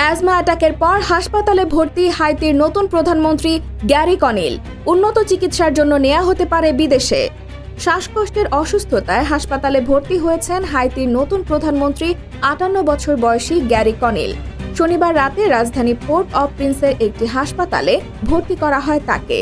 Asthma অ্যাটাকের পর হাসপাতালে ভর্তি হাইতির নতুন প্রধানমন্ত্রী গ্যারি কনিল। উন্নত চিকিৎসার জন্য নেওয়া হতে পারে বিদেশে। শ্বাসকষ্টের অসুস্থতায় হাসপাতালে ভর্তি হয়েছেন হাইতির নতুন প্রধানমন্ত্রী আটান্ন বছর বয়সী গ্যারি কনিল। শনিবার রাতে রাজধানী পোর্ট অব প্রিন্সের একটি হাসপাতালে ভর্তি করা হয় তাকে।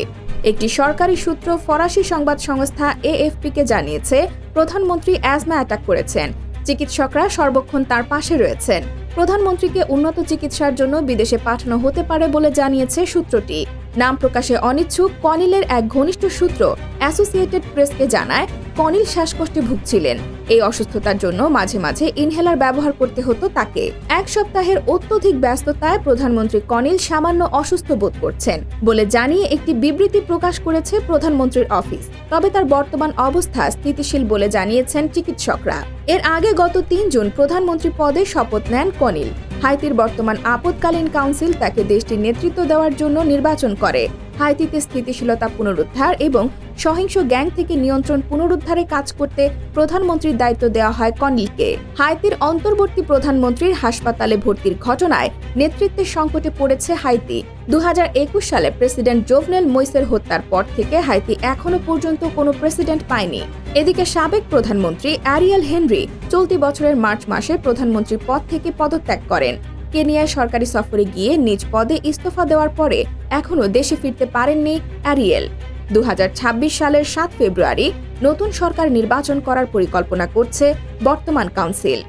একটি সরকারি সূত্র ফরাসি সংবাদ সংস্থা এএফপিকে জানিয়েছে, প্রধানমন্ত্রী অ্যাজমা অ্যাটাক করেছেন। চিকিৎসকরা সর্বক্ষণ তার পাশে রয়েছেন। প্রধানমন্ত্রীকে উন্নত চিকিৎসার জন্য বিদেশে পাঠানো হতে পারে বলে জানিয়েছে সূত্রটি। নাম প্রকাশে অনিচ্ছুক কনিলের এক ঘনিষ্ঠ সূত্র অ্যাসোসিয়েটেড প্রেসকে জানায়, কনিল শ্বাসকষ্টে ভুগছিলেন। এই অসুস্থতার জন্য মাঝে মাঝে ইনহেলার ব্যবহার করতে হতো তাকে। এক সপ্তাহের অত্যধিক ব্যস্ততায় প্রধানমন্ত্রী কনিল সামান্য অসুস্থ বোধ করছেন বলে জানিয়ে একটি বিবৃতি প্রকাশ করেছে প্রধানমন্ত্রীর অফিস। তবে তার বর্তমান অবস্থা স্থিতিশীল বলে জানিয়েছেন চিকিৎসকরা। এর আগে গত তিন জুন প্রধানমন্ত্রী পদে শপথ নেন কনিল। হাইতির বর্তমান আপদকালীন কাউন্সিল তাকে দেশটির নেতৃত্ব দেওয়ার জন্য নির্বাচন করে। হাইতিতে স্থিতিশীলতা পুনরুদ্ধার এবং সহিংস গ্যাং থেকে নিয়ন্ত্রণ পুনরুদ্ধারে কাজ করতে প্রধানমন্ত্রীর দায়িত্ব দেওয়া হয় কনিলকে। হাইতির অন্তর্বর্তী প্রধানমন্ত্রীর হাসপাতালে ভর্তির ঘটনায় নেতৃত্বের সংকটে পড়েছে হাইতি। দু হাজার একুশ সালে প্রেসিডেন্ট জোভনেল মইসের হত্যার পর থেকে হাইতি এখনও পর্যন্ত কোনো প্রেসিডেন্ট পায়নি। এদিকে সাবেক প্রধানমন্ত্রী অ্যারিয়েল হেনরি চলতি বছরের মার্চ মাসে প্রধানমন্ত্রীর পদ থেকে পদত্যাগ করেন। কেনিয়ায় সরকারি সফরে গিয়ে নিজ পদে ইস্তফা দেওয়ার পরে এখনও দেশে ফিরতে পারেননি অ্যারিয়েল। দু হাজার ছাব্বিশ সালের সাত ফেব্রুয়ারি নতুন সরকার নির্বাচন করার পরিকল্পনা করছে বর্তমান কাউন্সিল।